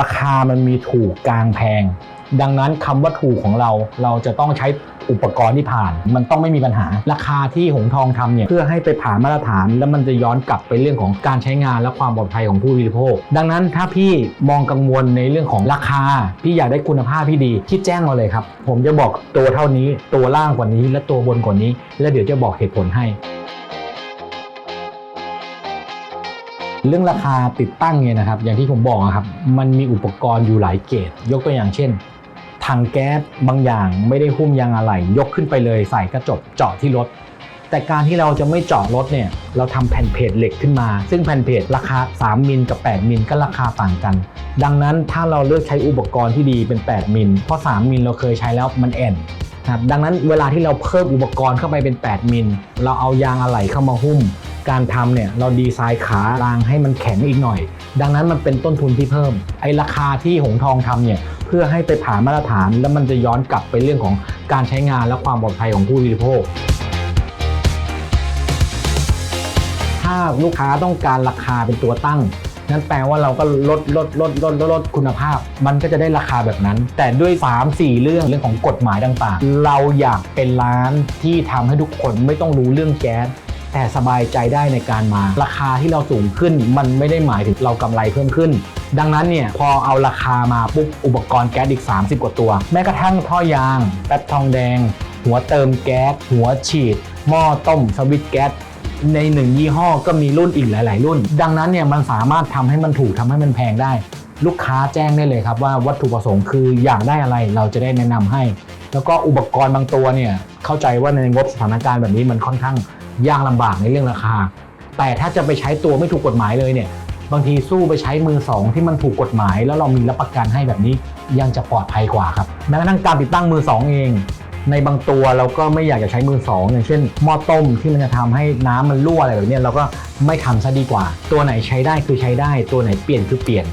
ราคามันมีถูกกลางแพง ดังนั้นคำว่าถูกของเราเราจะต้องใช้อุปกรณ์ที่ผ่าน มันต้องไม่มีปัญหา ราคาที่หงทองทำเนี่ยเพื่อให้ไปผ่านมาตรฐาน แล้วมันจะย้อนกลับไปเรื่องของการใช้งานและความปลอดภัยของผู้บริโภค ดังนั้นถ้าพี่มองกังวลในเรื่องของราคา พี่อยากได้คุณภาพที่ดีคิดแจ้งมาเลยครับ ผมจะบอกตัวเท่านี้ตัวล่างกว่านี้และตัวบนกว่านี้ แล้วเดี๋ยวจะบอกเหตุผลให้ เรื่องราคาติดตั้งเนี่ยนะครับ อย่างที่ผมบอกครับ มันมีอุปกรณ์อยู่หลายเกรดยกตัวอย่างเช่นถังแก๊สบางอย่างไม่ได้หุ้มยางอะไหล่ยกขึ้นไปเลยใส่กระจกเจาะที่รถ แต่การที่เราจะไม่เจาะรถเนี่ยเราทำแผ่นเพจเหล็กขึ้นมา ซึ่งแผ่นเพจราคา 3 มิลกับ 8 มิลก็ราคาต่างกัน ดังนั้นถ้าเราเลือกใช้อุปกรณ์ที่ดีเป็น 8 มิลเพราะ 3 มิลเราเคยใช้แล้วมันแอนนะครับดังนั้นเวลาที่เราเพิ่มอุปกรณ์เข้าไปเป็น 8 มิลเราเอายางอะไหล่เข้ามาหุ้ม การทำเนี่ยเราดีไซน์ขารางให้มันแข็งอีกหน่อย ดังนั้นมันเป็นต้นทุนที่เพิ่ม ไอ้ราคาที่หงทองทำเนี่ยเพื่อให้ไปผ่านมาตรฐาน แล้วมันจะย้อนกลับไปเรื่องของการใช้งานและความปลอดภัยของผู้บริโภค ถ้าลูกค้าต้องการราคาเป็นตัวตั้งนั่นแปลว่าเราก็ลดลดลดลดลดลดคุณภาพ มันก็จะได้ราคาแบบนั้น แต่ด้วย 3-4 เรื่องเรื่องของกฎหมายต่างๆ เราอยากเป็นร้านที่ทำให้ทุกคนไม่ต้องรู้เรื่องแก๊ส แต่สบายใจได้ในการมา ราคาที่เราสูงขึ้น มันไม่ได้หมายถึงเรากำไรเพิ่มขึ้น ดังนั้นเนี่ยพอเอาราคามาปุ๊บอุปกรณ์แก๊สอีก 30 กว่าตัว แม้กระทั่งท่อยางแป๊บทองแดง หัวเติมแก๊สหัวฉีด หม้อต้มสวิตช์แก๊สในหนึ่งยี่ห้อก็มีรุ่นอีกหลาย ๆ รุ่น ดังนั้นเนี่ยมันสามารถทำให้มันถูกทำให้มันแพงได้ ลูกค้าแจ้งได้เลยครับว่าวัตถุประสงค์คืออยากได้อะไรเราจะได้แนะนำให้ แล้วก็อุปกรณ์บางตัวเนี่ยเข้าใจว่าในงบสถานการณ์แบบนี้มันค่อนข้าง ยากลำบากในเรื่องราคา แต่ถ้าจะไปใช้ตัวไม่ถูกกฎหมายเลยเนี่ย บางทีสู้ไปใช้มือสองที่มันถูกกฎหมาย แล้วเรามีรับประกันให้แบบนี้ยังจะปลอดภัยกว่าครับแม้กระทั่งการติดตั้งมือสองเอง ในบางตัวเราก็ไม่อยากจะใช้มือสองอย่างเช่นหม้อต้มที่มันจะทำให้น้ำมันรั่วอะไรแบบนี้เราก็ไม่ทำซะดีกว่า ตัวไหนใช้ได้คือใช้ได้ ตัวไหนเปลี่ยนคือเปลี่ยน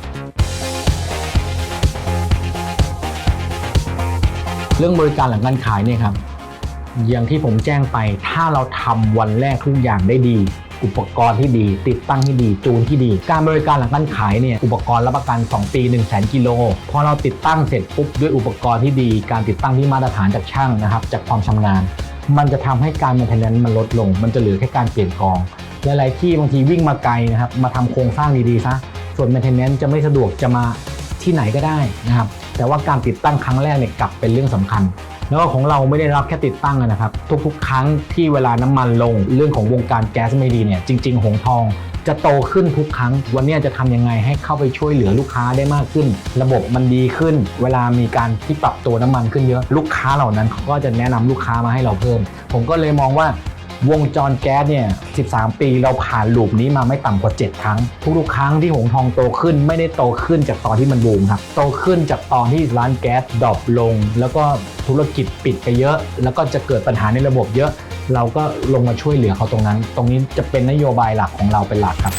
เรื่องบริการหลังการขายเนี่ยครับ อย่างที่ผมแจ้งไปถ้าเราทำวันแรกทุกอย่างได้ดี อุปกรณ์ที่ดี ติดตั้งที่ดี จูนที่ดี การบริการหลังการขายเนี่ยอุปกรณ์รับประกัน 2 ปี 1 0 0 0 0แกิโลพอเราติดตั้งเสร็จปุ๊บด้วยอุปกรณ์ที่ดี การติดตั้งที่มาตรฐานจากช่างนะครับ จากความชำนาญ มันจะทำให้การมันเทนแนนมันลดลง มันจะเหลือแค่การเปลี่ยนกองหลายๆที่บางทีวิ่งมาไกลนะครับมาทำโครงสร้างดีๆซะส่วน maintenance จะไม่สะดวกจะมาที่ไหนก็ได้นะครับแต่ว่าการติดตั้งครั้งแรกเนี่ยกลับเป็นเรื่องสำคัญ แล้วก็ของเราไม่ได้รับแค่ติดตั้งนะครับ ทุกๆ ครั้งที่เวลาน้ำมันลง เรื่องของวงการแก๊สไม่ดีเนี่ยจริง ๆ หงทองจะโตขึ้นทุกครั้ง วันนี้จะทำยังไงให้เข้าไปช่วยเหลือลูกค้าได้มากขึ้น ระบบมันดีขึ้น เวลามีการที่ปรับตัวน้ำมันขึ้นเยอะ ลูกค้าเหล่านั้นเขาก็จะแนะนำลูกค้ามาให้เราเพิ่ม ผมก็เลยมองว่า วงจรแก๊สเนี่ย 13 ปีเราผ่านลูปนี้มาไม่ต่ำกว่า 7 ครั้ง ทุกๆ ครั้งที่หงทองโตขึ้นไม่ได้โตขึ้นจากตอนที่มันบูมครับ โตขึ้นจากตอนที่ร้านแก๊สดรอปลง แล้วก็ธุรกิจปิดไปเยอะ แล้วก็จะเกิดปัญหาในระบบเยอะ เราก็ลงมาช่วยเหลือเขาตรงนั้น ตรงนี้จะเป็นนโยบายหลักของเราเป็นหลักครับ